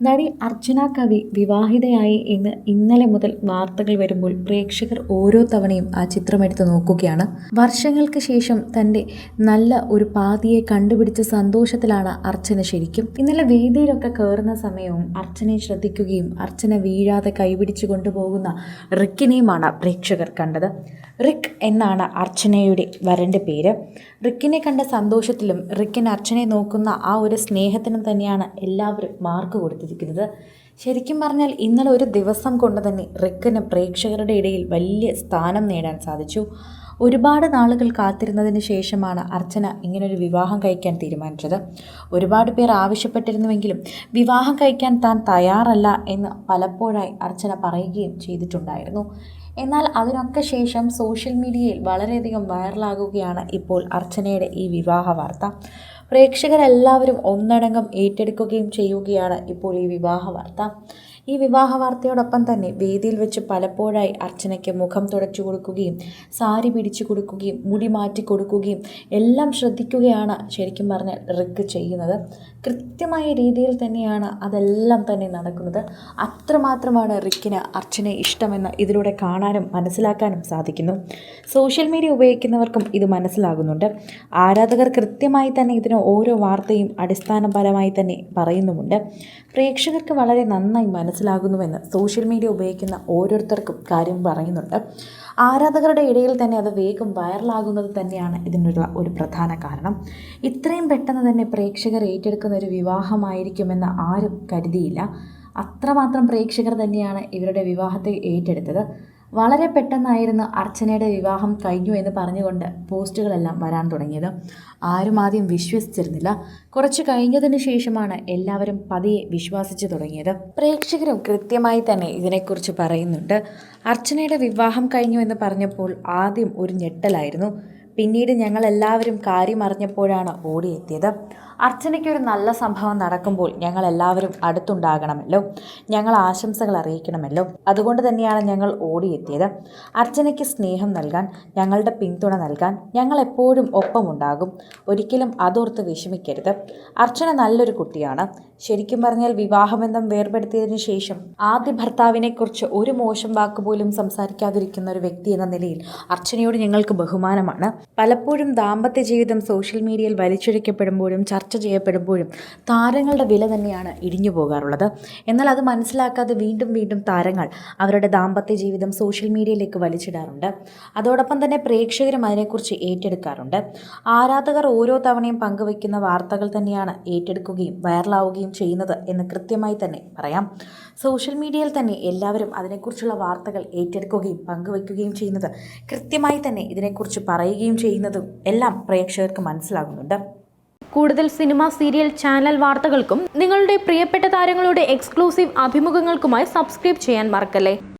നടി അർച്ചന കവി വിവാഹിതയായി ഇന്ന് ഇന്നലെ മുതൽ വാർത്തകൾ വരുമ്പോൾ പ്രേക്ഷകർ ഓരോ തവണയും ആ ചിത്രം എടുത്ത് നോക്കുകയാണ്. വർഷങ്ങൾക്ക് ശേഷം തന്റെ നല്ല ഒരു പാതിയെ കണ്ടുപിടിച്ച സന്തോഷത്തിലാണ് അർച്ചന ശരിക്കും. ഇന്നലെ വേദിയിലൊക്കെ കയറുന്ന സമയവും അർച്ചനയെ ശ്രദ്ധിക്കുകയും അർച്ചന വീഴാതെ കൈപിടിച്ചു കൊണ്ടുപോകുന്ന റിക്കിനെയുമാണ് പ്രേക്ഷകർ കണ്ടത്. റിക്ക് എന്നാണ് അർച്ചനയുടെ വരന്റെ പേര്. റിക്കിനെ കണ്ട സന്തോഷത്തിലും റിക്കിന് അർച്ചനയെ നോക്കുന്ന ആ ഒരു സ്നേഹത്തിനും തന്നെയാണ് എല്ലാവരും മാർക്ക് കൊടുത്തിരിക്കുന്നത് ശരിക്കും പറഞ്ഞാൽ ഇന്നലെ ഒരു ദിവസം കൊണ്ട് തന്നെ റിക്കിന് പ്രേക്ഷകരുടെ ഇടയിൽ വലിയ സ്ഥാനം നേടാൻ സാധിച്ചു. ഒരുപാട് നാളുകൾ കാത്തിരുന്നതിന് ശേഷമാണ് അർച്ചന ഇങ്ങനൊരു വിവാഹം കഴിക്കാൻ തീരുമാനിച്ചത്. ഒരുപാട് പേർ ആവശ്യപ്പെട്ടിരുന്നുവെങ്കിലും വിവാഹം കഴിക്കാൻ താൻ തയ്യാറല്ല എന്ന് പലപ്പോഴായി അർച്ചന പറയുകയും ചെയ്തിട്ടുണ്ടായിരുന്നു. എന്നാൽ അതിനൊക്കെ ശേഷം സോഷ്യൽ മീഡിയയിൽ വളരെയധികം വൈറലാകുകയാണ് ഇപ്പോൾ അർച്ചനയുടെ ഈ വിവാഹ വാർത്ത. പ്രേക്ഷകരെല്ലാവരും ഒന്നടങ്കം ഏറ്റെടുക്കുകയും ചെയ്യുകയാണ് ഇപ്പോൾ ഈ വിവാഹ വാർത്ത. ഈ വിവാഹ വാർത്തയോടൊപ്പം തന്നെ വേദിയിൽ വെച്ച് പലപ്പോഴായി അർച്ചനയ്ക്ക് മുഖം തുടച്ചു കൊടുക്കുകയും സാരി പിടിച്ചു കൊടുക്കുകയും മുടി മാറ്റി കൊടുക്കുകയും എല്ലാം ശ്രദ്ധിക്കുകയാണ് ശരിക്കും പറഞ്ഞാൽ റിക്ക് ചെയ്യുന്നത്. കൃത്യമായ രീതിയിൽ തന്നെയാണ് അതെല്ലാം തന്നെ നടക്കുന്നത്. അത്രമാത്രമാണ് റിക്കിന് അർച്ചനെ ഇഷ്ടമെന്ന് ഇതിലൂടെ കാണാനും മനസ്സിലാക്കാനും സാധിക്കുന്നു. സോഷ്യൽ മീഡിയ ഉപയോഗിക്കുന്നവർക്കും ഇത് മനസ്സിലാകുന്നുണ്ട്. ആരാധകർ കൃത്യമായി തന്നെ ഇതിന് ഓരോ വാർത്തയും അടിസ്ഥാനപരമായി തന്നെ പറയുന്നുമുണ്ട്. പ്രേക്ഷകർക്ക് വളരെ നന്നായി മനസ്സിലാകുന്നുവെന്ന് സോഷ്യൽ മീഡിയ ഉപയോഗിക്കുന്ന ഓരോരുത്തർക്കും കാര്യം പറയുന്നുണ്ട്. ആരാധകരുടെ ഇടയിൽ തന്നെ അത് വേഗം വൈറലാകുന്നത് തന്നെയാണ് ഇതിനുള്ള ഒരു പ്രധാന കാരണം. ഇത്രയും പെട്ടെന്ന് തന്നെ പ്രേക്ഷകർ ഏറ്റെടുക്കുന്ന ഒരു വിവാഹമായിരിക്കുമെന്ന് ആരും കരുതിയില്ല. അത്രമാത്രം പ്രേക്ഷകർ തന്നെയാണ് ഇവരുടെ വിവാഹത്തെ ഏറ്റെടുത്തത്. വളരെ പെട്ടെന്നായിരുന്നു അർച്ചനയുടെ വിവാഹം കഴിഞ്ഞു എന്ന് പറഞ്ഞുകൊണ്ട് പോസ്റ്റുകളെല്ലാം വരാൻ തുടങ്ങിയത്. ആരും ആദ്യം വിശ്വസിച്ചിരുന്നില്ല. കുറച്ച് കഴിഞ്ഞതിന് ശേഷമാണ് എല്ലാവരും പതിയെ വിശ്വാസിച്ചു തുടങ്ങിയത്. പ്രേക്ഷകരും കൃത്യമായി തന്നെ ഇതിനെക്കുറിച്ച് പറയുന്നുണ്ട്. അർച്ചനയുടെ വിവാഹം കഴിഞ്ഞു എന്ന് പറഞ്ഞപ്പോൾ ആദ്യം ഒരു ഞെട്ടലായിരുന്നു. പിന്നീട് ഞങ്ങൾ എല്ലാവരും കാര്യം അറിഞ്ഞപ്പോഴാണ് ഓടിയെത്തിയത്. അർച്ചനയ്ക്കൊരു നല്ല സംഭവം നടക്കുമ്പോൾ ഞങ്ങൾ എല്ലാവരും അടുത്തുണ്ടാകണമല്ലോ. ഞങ്ങൾ ആശംസകൾ അറിയിക്കണമല്ലോ. അതുകൊണ്ട് തന്നെയാണ് ഞങ്ങൾ ഓടിയെത്തിയത്. അർച്ചനയ്ക്ക് സ്നേഹം നൽകാൻ ഞങ്ങളുടെ പിന്തുണ നൽകാൻ ഞങ്ങൾ എപ്പോഴും ഒപ്പമുണ്ടാകും. ഒരിക്കലും അതോർത്ത് വിഷമിക്കരുത്. അർച്ചന നല്ലൊരു കുട്ടിയാണ്. ശരിക്കും പറഞ്ഞാൽ വിവാഹബന്ധം വേർപെടുത്തിയതിനു ശേഷം ആദ്യ ഭർത്താവിനെക്കുറിച്ച് ഒരു മോശം വാക്ക് പോലും സംസാരിക്കാതിരിക്കുന്ന ഒരു വ്യക്തി എന്ന നിലയിൽ അർച്ചനയോട് ഞങ്ങൾക്ക് ബഹുമാനമാണ്. പലപ്പോഴും ദാമ്പത്യ ജീവിതം സോഷ്യൽ മീഡിയയിൽ വലിച്ചൊഴിക്കപ്പെടുമ്പോഴും ചർച്ച ചെയ്യപ്പെടുമ്പോഴും താരങ്ങളുടെ വില തന്നെയാണ് ഇടിഞ്ഞു പോകാറുള്ളത്. എന്നാൽ അത് മനസ്സിലാക്കാതെ വീണ്ടും വീണ്ടും താരങ്ങൾ അവരുടെ ദാമ്പത്യ ജീവിതം സോഷ്യൽ മീഡിയയിലേക്ക് വലിച്ചിടാറുണ്ട്. അതോടൊപ്പം തന്നെ പ്രേക്ഷകരും അതിനെക്കുറിച്ച് ഏറ്റെടുക്കാറുണ്ട്. ആരാധകർ ഓരോ തവണയും പങ്കുവയ്ക്കുന്ന വാർത്തകൾ തന്നെയാണ് ഏറ്റെടുക്കുകയും വൈറലാവുകയും ചെയ്യുന്നത് എന്ന് കൃത്യമായി തന്നെ പറയാം. സോഷ്യൽ മീഡിയയിൽ തന്നെ എല്ലാവരും അതിനെക്കുറിച്ചുള്ള വാർത്തകൾ ഏറ്റെടുക്കുകയും പങ്കുവയ്ക്കുകയും ചെയ്യുന്നത് കൃത്യമായി തന്നെ ഇതിനെക്കുറിച്ച് പറയുകയും ചെയ്യുന്നതും എല്ലാം പ്രേക്ഷകർക്ക് മനസ്സിലാകുന്നുണ്ട്. കൂടുതൽ സിനിമ സീരിയൽ ചാനൽ വാർത്തകൾക്കും നിങ്ങളുടെ പ്രിയപ്പെട്ട താരങ്ങളുടെ എക്സ്ക്ലൂസീവ് അഭിമുഖങ്ങൾക്കുമായി സബ്സ്ക്രൈബ് ചെയ്യാൻ മറക്കല്ലേ?